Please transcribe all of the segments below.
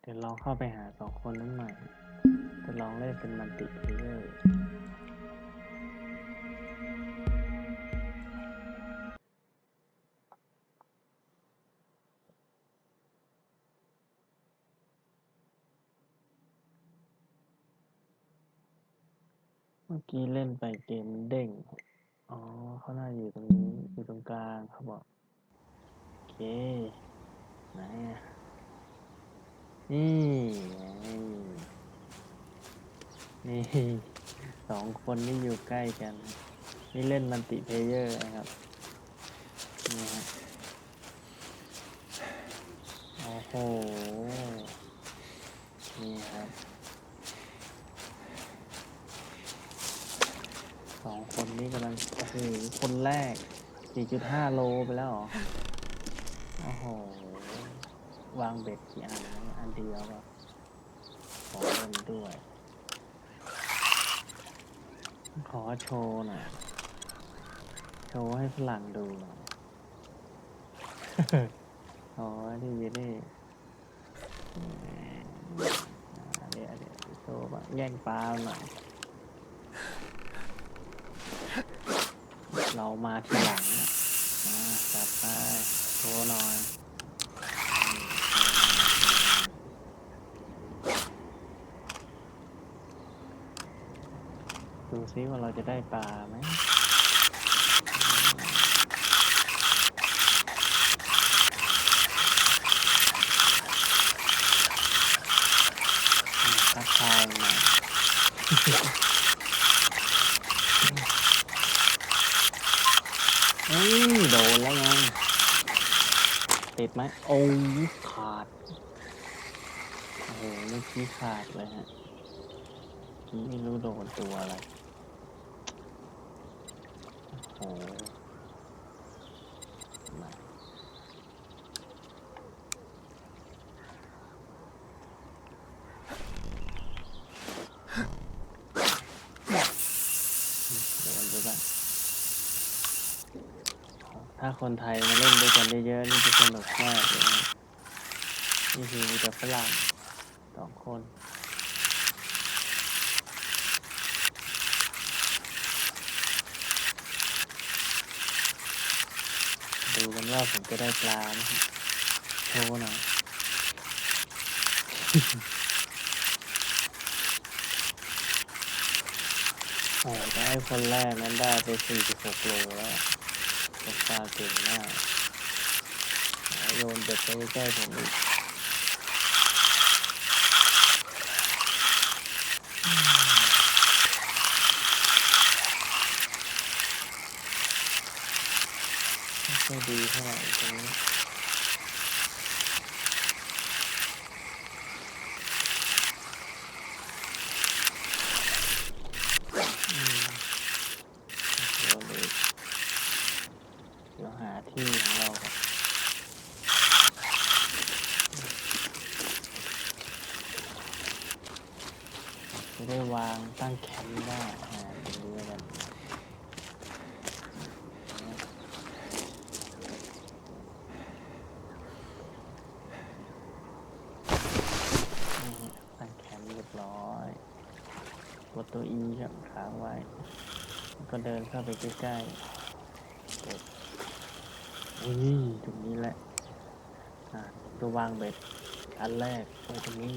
เดี๋ยวลองเข้าไปหาสองคนนั้นใหม่ จะลองเล่นเป็นมัลติเพลเยอร์เมื่อกี้เล่นไปเกมเด้ง อ๋อ เขาน่าอยู่ตรงนี้ อยู่ตรงกลางเขาบอก โอเค ไหนอะ นี่นี่สองคนนี่อยู่ใกล้กัน นี่เล่นมัลติเพเยอร์นะครับนี่ฮะโอ้โห นี่ครับสองคนนี้กำลังโอ้โหคนแรก 4.5 โลไปแล้วเหรอ โอ้โห วางเบ็ดกี่อัน เนี่ยอันเดียวป่ะขอเล่นด้วย ขอโชว์หน่อยโชว์ให้ฝรั่งดูหน่อย อ๋อนี่นี่อ่าเดี๋ยวเดี๋ยวโชว์บ้างแย่งปลาหน่อย เรามาทีหลังนะมาจัดไปโชว์หน่อย ดูซิว่าเราจะได้ปลาไหมทักทายหน่อยเอ้ยโดนแล้วไงติดไหมโอ้ยขาด โอ้โหเมื่อกี้ขาดเลยฮะ ไม่รู้โดนตัวอะไร โอ้โหมาโดนดูบ้างถ้าคนไทยมาเล่นด้วยกันเยอะๆนี่จะสนุกมากเลยนะนี่คือมีแต่ฝรั่งสองคน ดูกันว่าผมจะได้ปลาไหมโชว์หน่อยโอ้ได้คนแรกนั้นได้ไป46โลแล้วปลาเก่งมากโยนเด็ดไปใกล้ผมอีก ไม่ดีเท่าไหร่ตรงนี้อืมเดี๋ยวเลยเดี๋ยวหาที่ของเราจะได้วางตั้งแคมป์ได้อ่าตรงนี้กันนี่ตั้งแคมป์เรียบร้อย กดตัว E ครับค้างไว้แล้วก็เดินเข้าไปใกล้ๆกดอุ้ยตรงนี้แหละอ่าตัววางเบ็ดอันแรกไว้ตรงนี้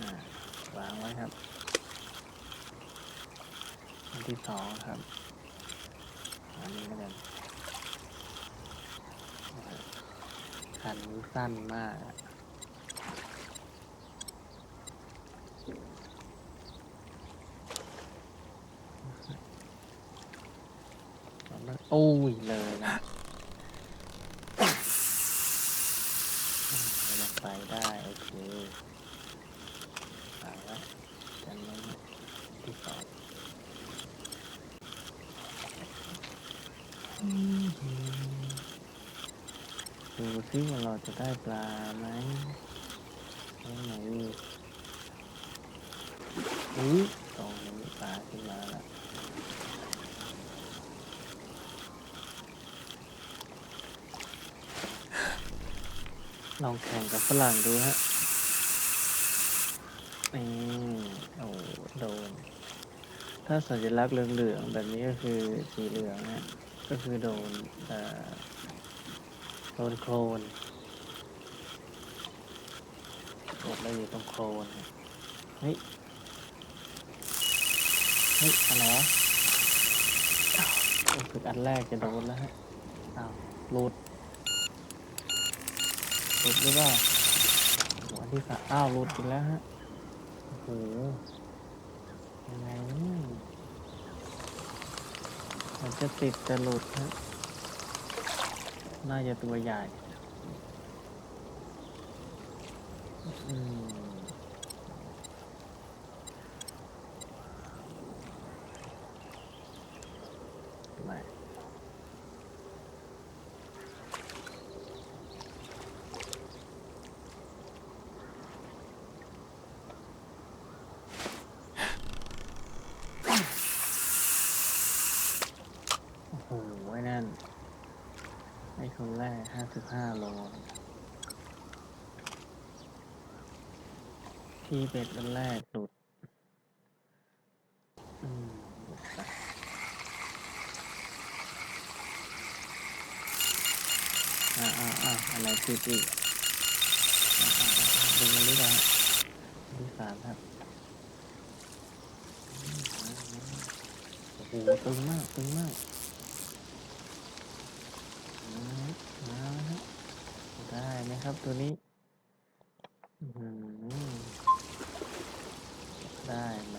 อ่าวางไว้ครับ อันที่สองครับ อันนี้แล้วกัน คันสั้นมาก โอ้ยเลยนะอืมลงไปได้ โอเคไปแล้วกันนั้ที่สองิว่าเราจะได้ปลาไหมตรงไหนอุ้ยตรงนี้ปลาขึ้นมาละลองแข่งกับฝรั่งดูฮะนี่โอ้โดน ถ้าสัญลักษณ์เหลืองๆแบบนี้ก็คือสีเหลืองนะก็คือโดนอ่า โดนโคลนกดเราอยู่ตรงโคลนฮะเฮ้ย เฮ้ยอะไรวะอ้าวรู้สึกอันแรกจะโดนแล้วฮะ อ้าวหลุดหลุดหรือเปล่าโอ้โหอันที่สามอ้าวหลุดอีกแล้วฮะ โอ้โห ยังไงเนี่ยมันจะติดจะหลุดฮะ น่าจะตัวใหญ่ อืมไม่โอ้โหไอ้นั่น ไอ้คนแรกห้าสิบห้าโลที่เป็ดอันแรกหลุดอืมอ่าอ่าอ่าอะไรติดอีกอ่าอ่าอ่าดึงอันนี้ก่อนะอันที่สามครับโอ้โหตึงมากตึงมาก มามาแล้วฮะได้ไหม ครับตัวนี้ได้ไหม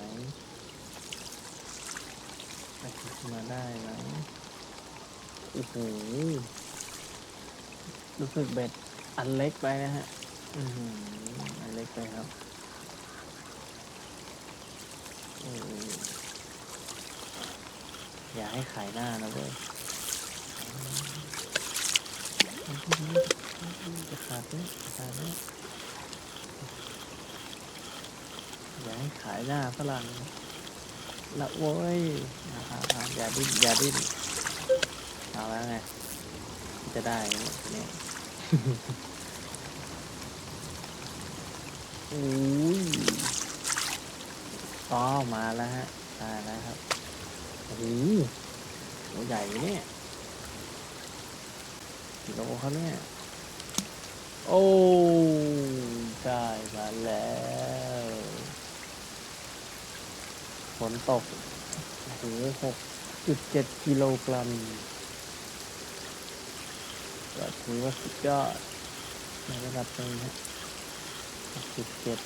ติดมาได้ไหมโอ้โหรู้สึกเบ็ดอันเล็กไปนะฮะอือหืออันเล็กไปครับอ้ยอย่าให้ขายหน้านะเว้ย จะขาดไหมจะขาดไหมอย่าให้ขายหน้าฝรั่งละโว้ยอ่าอ่าอ่าอย่าดิ้นอย่าดิ้นเอาแล้วไง จะได้ไหมเนี่ยอุ้ยก็มาแล้วฮะได้แล้วครับโอ้โหตัวใหญ่เนี่ยกิโลเขาเนี่ย โอ้ได้มาแล้วฝนตกโอ้โหกจุดเจ็ดกิโลกรัมก็ถือว่าสุดยอดในระดับหนึ่งฮะหกจุดเจ็ด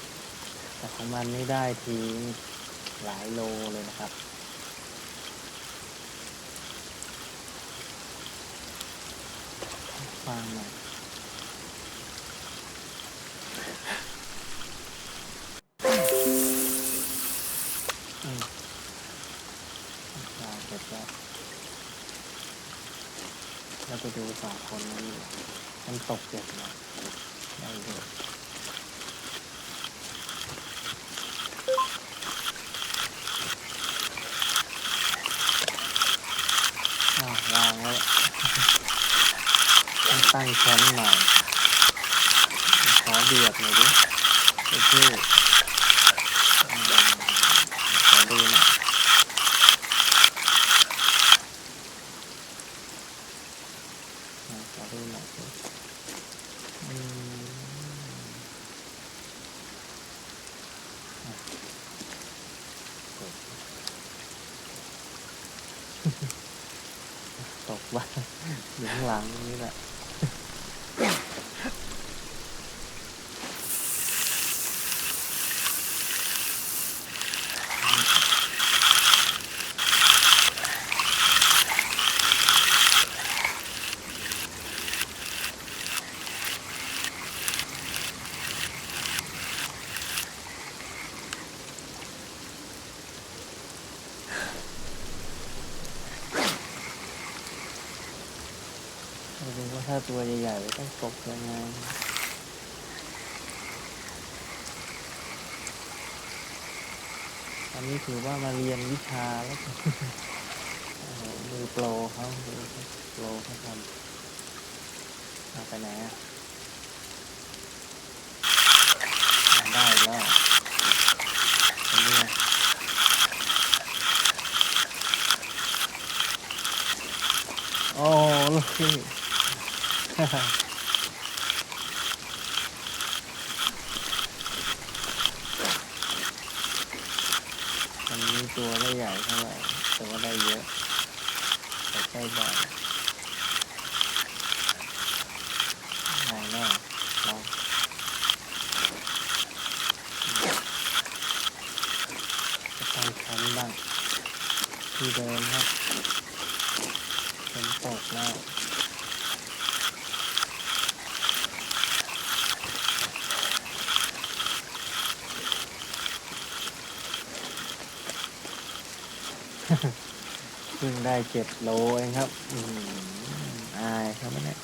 แต่ของมันนี่ได้ทีหลายโลเลยนะครับฟังหน่อย ไปดูสองคนนั้นมันตกเจ็บนะได้ด้วยอ้าววางไว้ต้องตั้งแคมป์หน่อยขอเบียดหน่อยดิโอเคอืมขอดูนะขอดูหน่อยสิอืมอะกด ตกบ้างอยู่ข้างหลังนี่แหละ ถ้าตัวใหญ่ๆต้องตกยังไงอันนี้ถือว่ามาเรียนวิชาแล้วมือโปรเขาโปรเขาทำเอาไปไหนอะได้แล้วอันนี้โอ้ลูกพี่ อันนี้ตัวไม่ใหญ่เท่าไหร่แต่ว่าได้เยอะแต่ใกล้บ่อยไหนแน่ลองจะไปแคมป์บ้างที่เดิมครับฝนตกแล้ว เพิ่งได้เจ็ดโลเองครับ อืมอายครับเนี่ย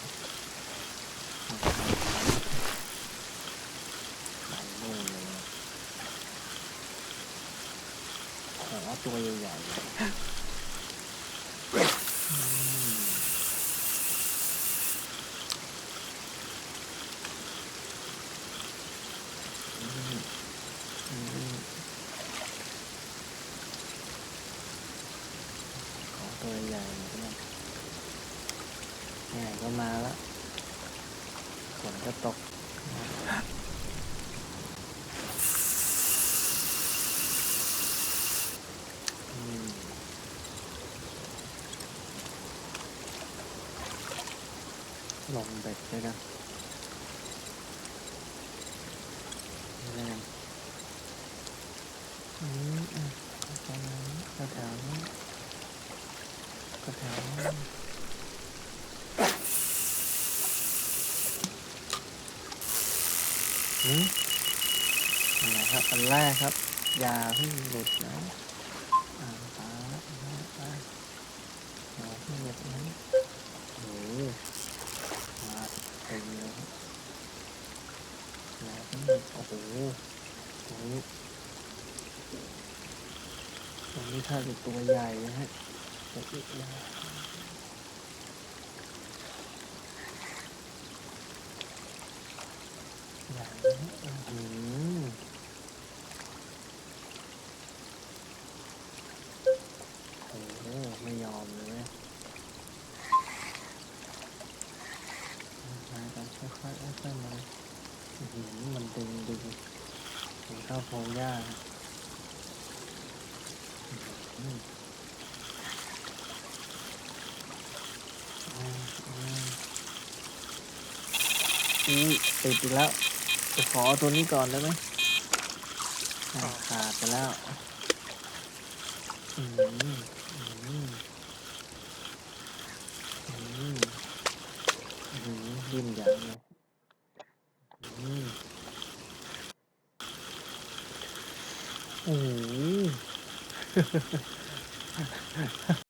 ไปนู่นเลยขอตัวใหญ่ๆเลยอืมอืมอืมขอตัวใหญ่ๆเลยนะ ไหนก็มาแล้วฝนก็ตกลงเบ็ดด้วยกันแรงอืมอะประมาณนี้แถวๆนี้ก็แถวนี้ อืมอันไหนครับ อันแรกครับ อย่าเพิ่งหลุดนะอ่าปลาละปลาปลาอย่าเพิ่งหลุดนะโอ้โหมาเต็มเลยครับอย่าเพิ่งหลุดโอ้โหตรงนี้ตรงนี้ถ้าเป็นตัวใหญ่นะฮะจะอีกแล้ว อุ้ติดอีกแล้ว จะขอตัวนี้ก่อนได้ไหมขาดไปแล้วอืมอืมอืมอืมดิ้นใหญ่เลยอืมโอ้โห